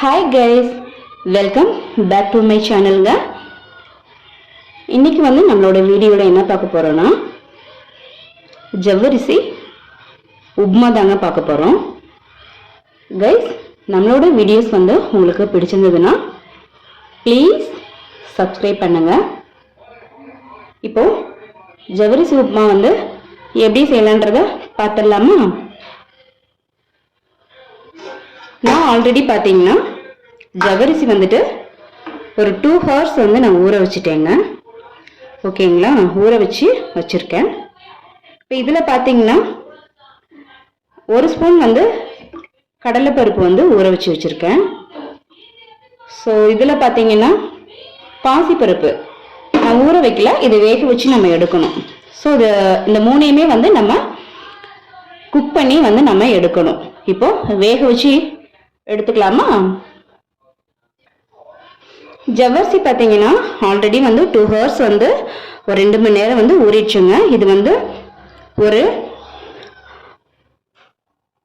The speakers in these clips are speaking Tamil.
Hi guys welcome back to my சேனலுங்க இன்றைக்கி வந்து நம்மளோட வீடியோவில் என்ன பார்க்க போகிறோன்னா ஜவ்வரிசி உப்மா தாங்க பார்க்க போகிறோம் கைஸ் நம்மளோட வீடியோஸ் வந்து உங்களுக்கு பிடிச்சிருந்ததுன்னா ப்ளீஸ் சப்ஸ்கிரைப் பண்ணுங்கள் இப்போது ஜவ்வரிசி உப்மா வந்து எப்படி செய்யலான்றத பார்த்துடலாமா? நான் ஆல்ரெடி பார்த்தீங்கன்னா ஜவரிசி வந்துட்டு ஒரு டூ ஹவர்ஸ் வந்து நான் ஊற வச்சுட்டேங்க. ஓகேங்களா? ஊற வச்சு வச்சுருக்கேன். இப்போ இதில் பார்த்தீங்கன்னா ஒரு ஸ்பூன் வந்து கடலைப்பருப்பு வந்து ஊற வச்சு வச்சுருக்கேன். ஸோ இதில் பார்த்தீங்கன்னா பாசிப்பருப்பு. நான் ஊற வைக்கல. இதை வேக வச்சு நம்ம எடுக்கணும். ஸோ இது இந்த மூணையுமே வந்து நம்ம குக் பண்ணி வந்து நம்ம எடுக்கணும். இப்போது வேக வச்சு எடுத்துக்கலாமா? ஜவ்வரிசி பார்த்தீங்கன்னா ஆல்ரெடி வந்து டூ ஹவர்ஸ் வந்து ஒரு ரெண்டு மணி நேரம் வந்து ஊறிடுச்சுங்க. இது வந்து ஒரு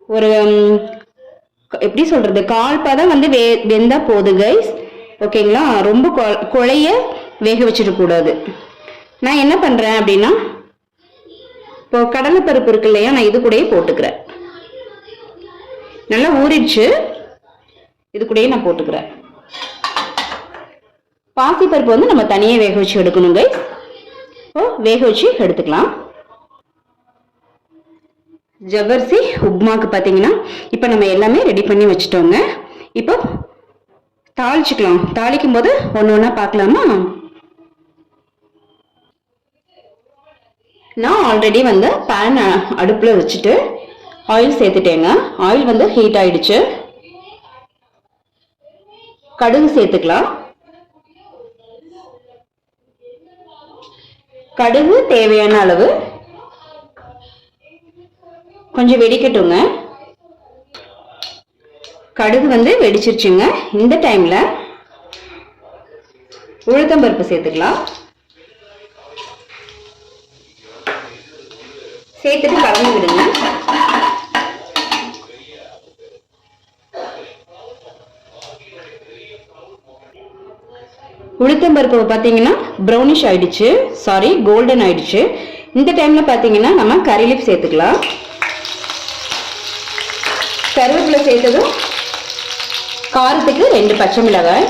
ஒரு எப்படி சொல்கிறது கால் பதம் வந்து வே வெந்தா போது கைஸ் ஓகேங்களா? ரொம்ப கொ- குழைய வேக வச்சிடக்கூடாது. நான் என்ன பண்ணுறேன் அப்படின்னா இப்போ கடலைப்பருப்பு இருக்கு இல்லையா? நான் இது கூடயே போட்டுக்கிறேன். நல்லா ஊறிடுச்சு. இது கூடயே நான் போட்டுக்கிறேன். பாசிப்பருப்பு வந்து நம்ம தனியாக வேக வச்சு எடுக்கணுங்க. கைஸ் ஓ வேக வச்சு எடுத்துக்கலாம். ஜவ்வரிசி உப்மாக்கு பார்த்தீங்கன்னா இப்போ நம்ம எல்லாமே ரெடி பண்ணி வச்சுட்டோங்க. இப்போ தாளிச்சுக்கலாம். தாளிக்கும் போது ஒன்று ஒன்றா பார்க்கலாமா நான் ஆல்ரெடி வந்து பேன் அடுப்பில் வச்சுட்டு ஆயில் சேர்த்துட்டேங்க. ஆயில் வந்து ஹீட் ஆயிடுச்சு. கடுகு சேர்த்துக்கலாம். கடுகு தேவையான அளவு. கொஞ்சம் வெடிக்கட்டுங்க. கடுகு வந்து வெடிச்சிருச்சுங்க. இந்த டைம்ல உளுத்தம்பருப்பு சேர்த்துக்கலாம். சேர்த்துட்டு கலந்து விடுங்க. உளுத்தம்பருப்பு பார்த்தீங்கன்னா ப்ரௌனிஷ் ஆயிடுச்சு. சாரி கோல்டன் ஆயிடுச்சு. இந்த டைம்ல பார்த்தீங்கன்னா நம்ம கறி லீஃப் சேர்த்துக்கலாம். கருவேப்பிலை சேர்த்ததும் காரத்துக்கு ரெண்டு பச்சை மிளகாய்.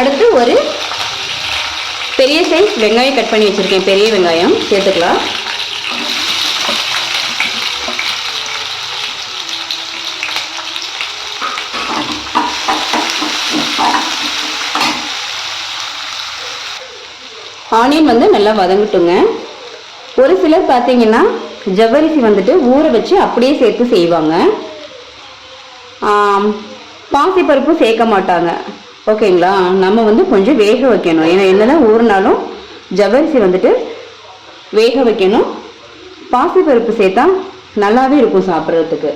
அடுத்து ஒரு பெரிய சைஸ் வெங்காயம் கட் பண்ணி வச்சுருக்கேன். பெரிய வெங்காயம் சேர்த்துக்கலாம். ஆனியன் வந்து நல்லா வதங்கட்டுங்க. ஒரு சிலர் பார்த்தீங்கன்னா ஜவ்வரிசி வந்துட்டு ஊற வச்சு அப்படியே சேர்த்து செய்வாங்க. பாசிப்பருப்பும் சேர்க்க மாட்டாங்க. ஓகேங்களா? நம்ம வந்து கொஞ்சம் வேக வைக்கணும். ஏன்னா என்னதான் ஊறினாலும் ஜவ்வரிசி வந்துட்டு வேக வைக்கணும். பாசிப்பருப்பு சேர்த்தா நல்லாவே இருக்கும் சாப்பிட்றதுக்கு.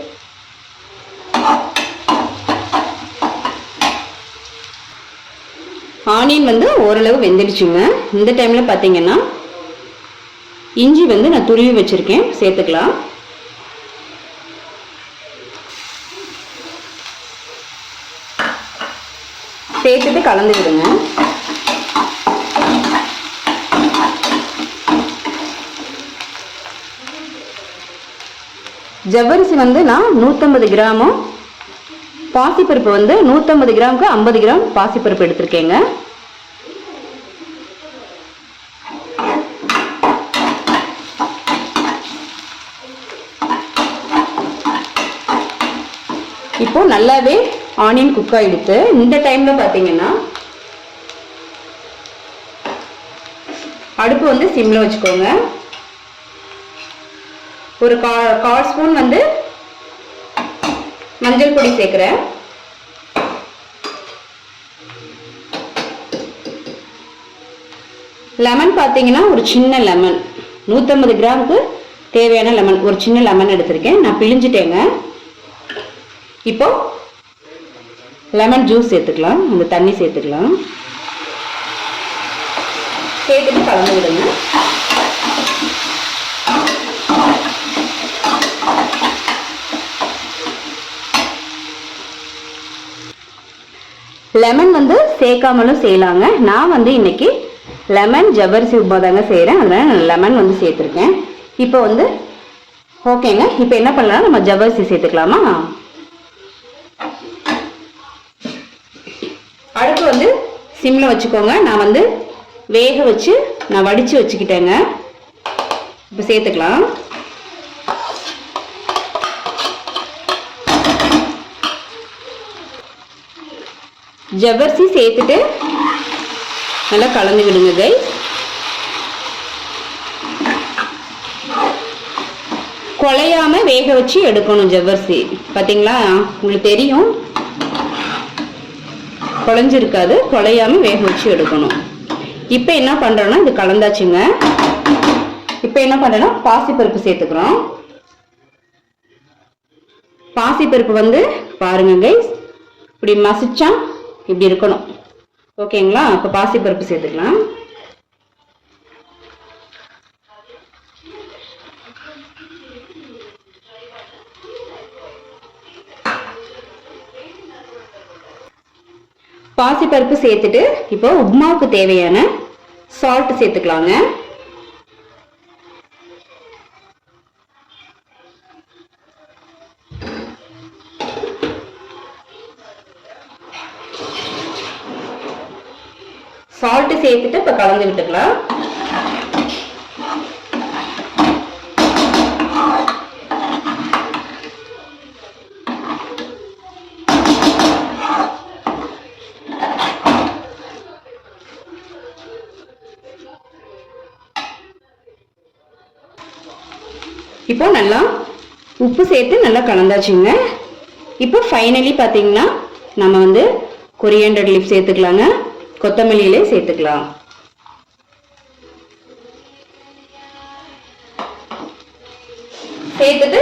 ஆனியன் வந்து ஓரளவு வெந்துடுச்சுங்க. இந்த டைமில் பார்த்தீங்கன்னா இஞ்சி வந்து நான் துருவி வச்சுருக்கேன். சேர்த்துக்கலாம். சேர்த்துட்டு கலந்து விடுங்க. ஜவ்வரிசி வந்து நான் நூற்றம்பது கிராமும் பாசிப்பருப்பு வந்து நூற்றம்பது கிராமுக்கு ஐம்பது கிராம் பாசிப்பருப்பு எடுத்திருக்கேங்க. இப்போ நல்லாவே ஆனியன் குக் ஆகிடுத்து இந்த டைமில் பார்த்தீங்கன்னா அடுப்பு வந்து சிம்மில் வச்சுக்கோங்க. ஒரு கா கால் ஸ்பூன் வந்து மஞ்சள் பொடி சேர்க்குறேன். லெமன் பார்த்தீங்கன்னா ஒரு சின்ன லெமன் நூற்றம்பது கிராமுக்கு தேவையான லெமன் ஒரு சின்ன லெமன் எடுத்திருக்கேன். நான் பிழிஞ்சிட்டேங்க. இப்போ லெமன் ஜூஸ் சேர்த்துக்கலாம். அந்த தண்ணி சேர்த்துக்கலாம். சேர்த்துட்டு கலந்து விடுங்க. லெமன் வந்து சேர்க்காமலும் செய்யலாங்க. நான் வந்து இன்னைக்கு லெமன் ஜவ்வரிசி உப்புமா தாங்க செய்கிறேன் அதனால் நான் லெமன் வந்து சேர்த்துருக்கேன். இப்போ வந்து ஓகேங்க இப்போ என்ன பண்ணலாம்? நம்ம ஜவ்வரிசி சேர்த்துக்கலாமா? அடுப்பு வந்து சிம்மில் வச்சுக்கோங்க. நான் வந்து வேக வச்சு நான் வடித்து வச்சுக்கிட்டேங்க. இப்போ சேர்த்துக்கலாம். ஜவ்வரிசி சேர்த்துட்டு நல்லா கலந்து விடுங்க கை குலையாம வேக வச்சு எடுக்கணும் ஜவ்வரிசி. பார்த்தீங்களா உங்களுக்கு தெரியும். குழஞ்சிருக்காது. குலையாமல் வேக வச்சு எடுக்கணும். இப்போ என்ன பண்ணுறோன்னா இது கலந்தாச்சுங்க. இப்போ என்ன பண்றோம்னா பாசிப்பருப்பு சேர்த்துக்கிறோம். பாசிப்பருப்பு வந்து பாருங்க கைஸ் இப்படி மசிச்சா இப்படி இருக்கணும். ஓகேங்களா? அப்போ பாசிப்பருப்பு சேர்த்துக்கலாம். பாசிப்பருப்பு சேர்த்துட்டு இப்போ உப்மாவுக்கு தேவையான சால்ட் சேர்த்துக்கலாங்க. சால்ட்டு சேர்த்துட்டு இப்போ கலந்து விட்டுக்கலாம். இப்போ நல்லா உப்பு சேர்த்து நல்லா கலந்தாச்சுங்க. இப்போ ஃபைனலி பார்த்தீங்கன்னா நம்ம வந்து கொரியண்டர் லீஃப் சேர்த்துக்கலாங்க. கொத்தமல்லியிலே சேர்த்துக்கலாம். சேர்த்துட்டு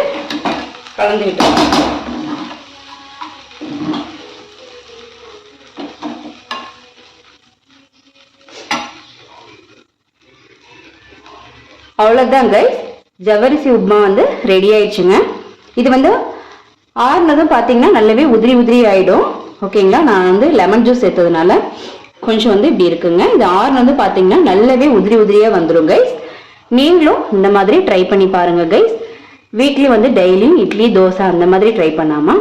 கலந்து விட்டோம் அவ்வளோதாங்க ஜவரிசி உப்மா வந்து ரெடி ஆயிடுச்சுங்க. இது வந்து ஆறுனதும் பார்த்தீங்கன்னா நல்லாவே உதிரி உதிரி ஆயிடும். ஓகேங்களா நான் வந்து லெமன் ஜூஸ் சேர்த்ததுனால. கொஞ்சம் வந்து இப்படி இருக்குங்க. இது வந்து பார்த்தீங்கன்னா நல்லாவே உதிரி உதிரியாக வந்துடும் கைஸ் நீங்களும் இந்த மாதிரி ட்ரை பண்ணி பாருங்கள் கைஸ் வீக்லி வந்து டெய்லியும் இட்லி தோசை அந்த மாதிரி ட்ரை பண்ணாமல்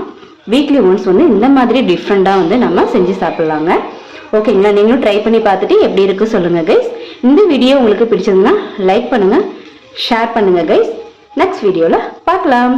வீக்லி ஒன்ஸ் வந்து இந்த மாதிரி டிஃப்ரெண்ட்டாக வந்து நம்ம செஞ்சு சாப்பிட்லாங்க. ஓகேங்களா? நீங்களும் ட்ரை பண்ணி பார்த்துட்டு எப்படி இருக்கு சொல்லுங்கள் கைஸ் இந்த வீடியோ உங்களுக்கு பிடிச்சதுன்னா லைக் பண்ணுங்கள் ஷேர் பண்ணுங்கள் கைஸ் நெக்ஸ்ட் வீடியோவில் பார்க்கலாம்.